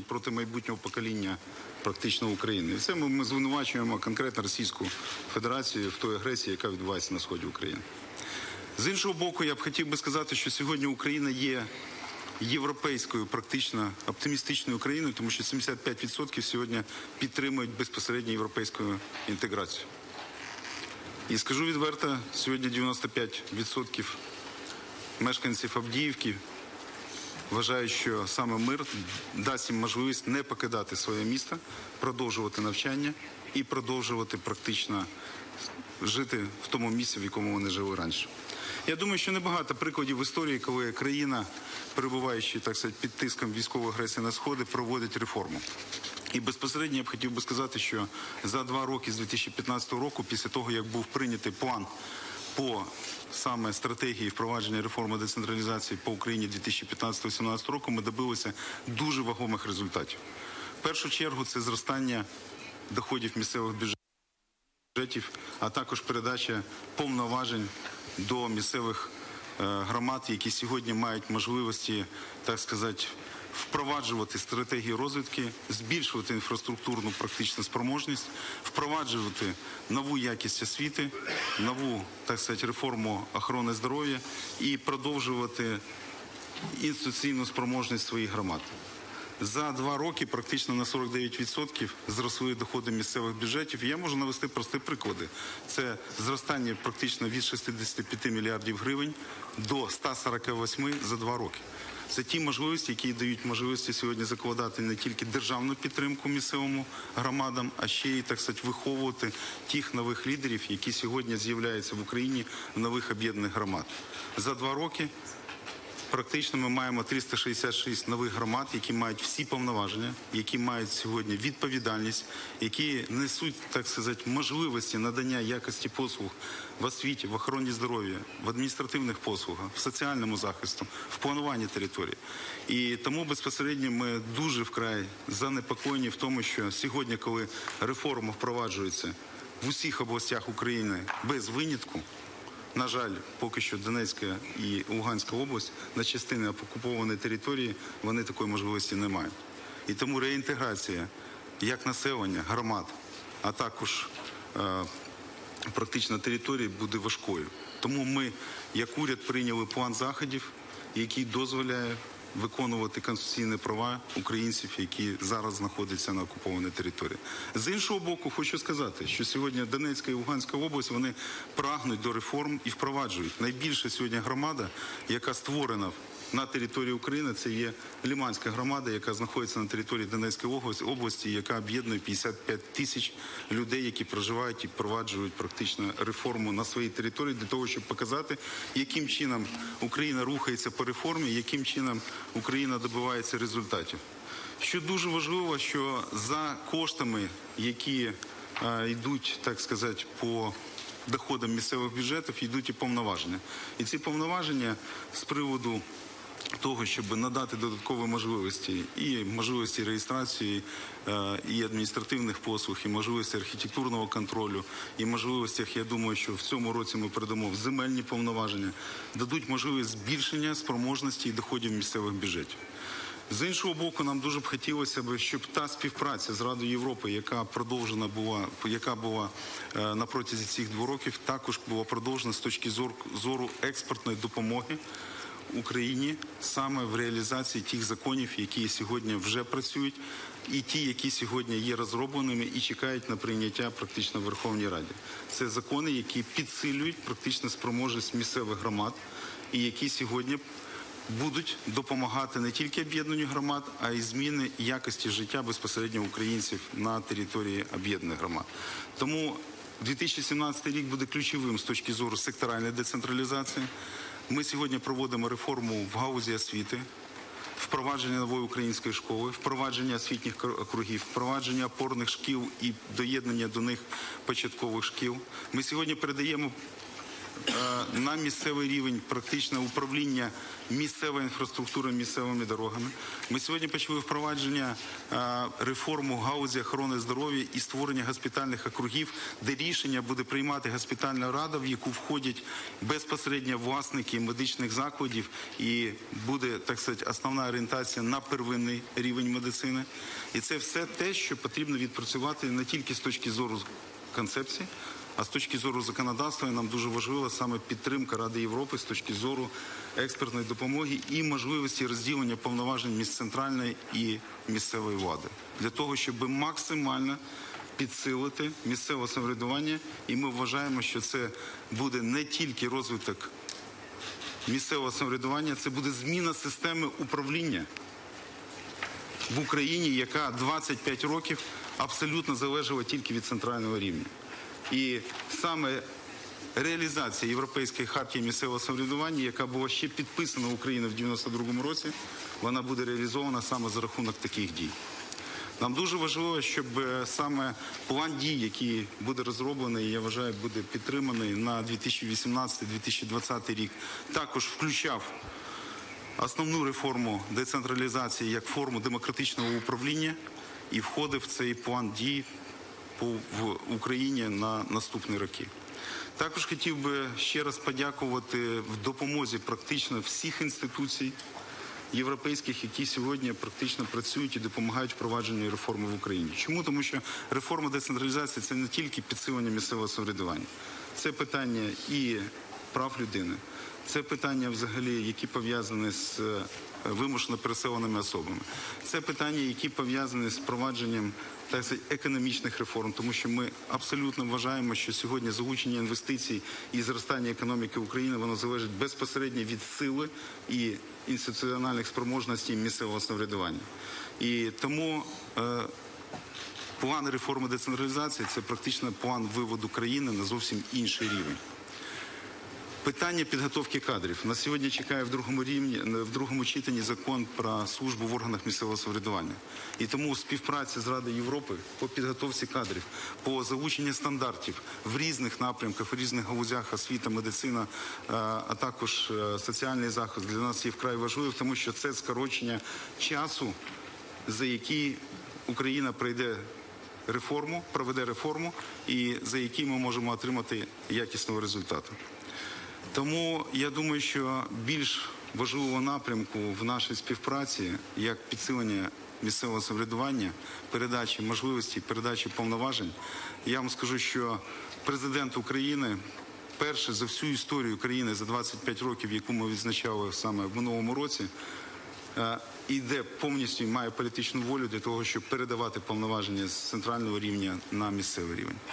проти майбутнього покоління практично України. І це ми, ми звинувачуємо конкретно Російську Федерацію в той агресії, яка відбувається на сході України. З іншого боку, я б хотів би сказати, що сьогодні Україна є європейською, практично оптимістичною країною, тому що 75% сьогодні підтримують безпосередньо європейську інтеграцію. І скажу відверто, сьогодні 95% мешканців Авдіївки вважають, що саме мир дасть їм можливість не покидати своє місто, продовжувати навчання і продовжувати практично жити в тому місці, в якому вони жили раніше. Я думаю, що небагато прикладів в історії, коли країна, перебуваючи так сказати, під тиском військової агресії на сходи, проводить реформу. І безпосередньо я б хотів би сказати, що за два роки з 2015 року, після того як був прийнятий план по саме стратегії впровадження реформи децентралізації по Україні 2015-2017 року, ми добилися дуже вагомих результатів. В першу чергу це зростання доходів місцевих бюджетів а також передача повноважень до місцевих е, громад, які сьогодні мають можливості, так сказати, впроваджувати стратегії розвитки, збільшувати інфраструктурну практичну спроможність, впроваджувати нову якість освіти, нову так сказати, реформу охорони здоров'я і продовжувати інституційну спроможність своїх громад. За два роки практично на 49% зросли доходи місцевих бюджетів. Я можу навести прості приклади. Це зростання практично від 65 мільярдів гривень до 148 за два роки. Це ті можливості, які дають можливості сьогодні закладати не тільки державну підтримку місцевому громадам, а ще й так сказати, виховувати тих нових лідерів, які сьогодні з'являються в Україні в нових об'єднаних громад. За два роки Практично ми маємо 366 нових громад, які мають всі повноваження, які мають сьогодні відповідальність, які несуть, так сказати, можливості надання якості послуг в освіті, в охороні здоров'я, в адміністративних послугах, в соціальному захисту, в плануванні території. І тому безпосередньо ми дуже вкрай занепокоєні в тому, що сьогодні, коли реформа впроваджується в усіх областях України без винятку. На жаль, поки що Донецька і Луганська область на частини окупованої території вони такої можливості не мають. І тому реінтеграція як населення, громад, а також е, практично території буде важкою. Тому ми, як уряд, прийняли план заходів, який дозволяє виконувати конституційні права українців, які зараз знаходяться на окупованій території. З іншого боку, хочу сказати, що сьогодні Донецька і Луганська область вони прагнуть до реформ і впроваджують. Найбільша сьогодні громада, яка створена на території України, це є Ліманська громада, яка знаходиться на території Донецької області, яка об'єднує 55 тисяч людей, які проживають і впроваджують практично реформу на своїй території для того, щоб показати, яким чином Україна рухається по реформі, яким чином Україна добивається результатів. Що дуже важливо, що за коштами, які е, йдуть, так сказати, по доходам місцевих бюджетів, йдуть і повноваження. І ці повноваження з приводу того, щоб надати додаткові можливості і можливості реєстрації е, і адміністративних послуг, і можливості архітектурного контролю, і можливостях, я думаю, що в цьому році ми передамо в земельні повноваження, дадуть можливість збільшення спроможності і доходів місцевих бюджетів. З іншого боку, нам дуже б хотілося б, щоб та співпраця з Радою Європи, яка продовжена була, яка була е, на протязі цих двох років, також була продовжена з точки зору, зору експортної допомоги Україні саме в реалізації тих законів, які сьогодні вже працюють, і ті, які сьогодні є розробленими і чекають на прийняття практично в Верховній Раді. Це закони, які підсилюють практично спроможність місцевих громад, і які сьогодні будуть допомагати не тільки об'єднанню громад, а й зміни якості життя безпосередньо українців на території об'єднаних громад. Тому 2017 рік буде ключовим з точки зору секторальної децентралізації. Ми сьогодні проводимо реформу в гаузі освіти. Впровадження нової української школи, впровадження освітніх кругів, впровадження опорних шкіл і доєднання до них початкових шкіл. Ми сьогодні передаємо на місцевий рівень практичне управління місцевої інфраструктури місцевими дорогами. Ми сьогодні почали впровадження е, реформу гаузі охорони здоров'я і створення госпітальних округів, де рішення буде приймати госпітальна рада, в яку входять безпосередньо власники медичних закладів, і буде так сказати, основна орієнтація на первинний рівень медицини. І це все те, що потрібно відпрацювати не тільки з точки зору концепції, а з точки зору законодавства нам дуже важлива саме підтримка Ради Європи з точки зору експертної допомоги і можливості розділення повноважень між центральної і місцевої влади для того, щоб максимально підсилити місцеве самоврядування. І ми вважаємо, що це буде не тільки розвиток місцевого самоврядування, це буде зміна системи управління в Україні, яка 25 років абсолютно залежала тільки від центрального рівня. І саме реалізація Європейської хартії місцевого самоврядування, яка була ще підписана Україною в 92-му році, вона буде реалізована саме за рахунок таких дій. Нам дуже важливо, щоб е, саме план дій, який буде розроблений, я вважаю, буде підтриманий на 2018-2020 рік, також включав основну реформу децентралізації як форму демократичного управління і входив в цей план дій в Україні на наступні роки. Також хотів би ще раз подякувати в допомозі практично всіх інституцій європейських, які сьогодні практично працюють і допомагають впровадженню реформи в Україні. Чому? Тому що реформа децентралізації це не тільки підсилення місцевого самоврядування, це питання і прав людини, це питання взагалі, які пов'язані з вимушено переселеними особами. Це питання, які пов'язані з впровадженням так сказати, економічних реформ, тому що ми абсолютно вважаємо, що сьогодні залучення інвестицій і зростання економіки України воно залежить безпосередньо від сили і інституціональних спроможностей місцевого самоврядування. І тому е, план реформи децентралізації це практично план виводу країни на зовсім інший рівень. Питання підготовки кадрів на сьогодні чекає в другому рівні в другому читанні закон про службу в органах місцевого самоврядування. І тому співпраця з Радою Європи по підготовці кадрів, по залученню стандартів в різних напрямках, в різних галузях освіта, медицина, е, а також е, соціальний захист для нас є вкрай важливим, тому що це скорочення часу, за який Україна пройде реформу, проведе реформу, і за який ми можемо отримати якісного результату. Тому я думаю, що більш важливого напрямку в нашій співпраці як підсилення місцевого самоврядування, передачі можливості, передачі повноважень. Я вам скажу, що президент України перше за всю історію країни за 25 років, яку ми відзначали саме в минулому році, е, іде повністю має політичну волю для того, щоб передавати повноваження з центрального рівня на місцевий рівень.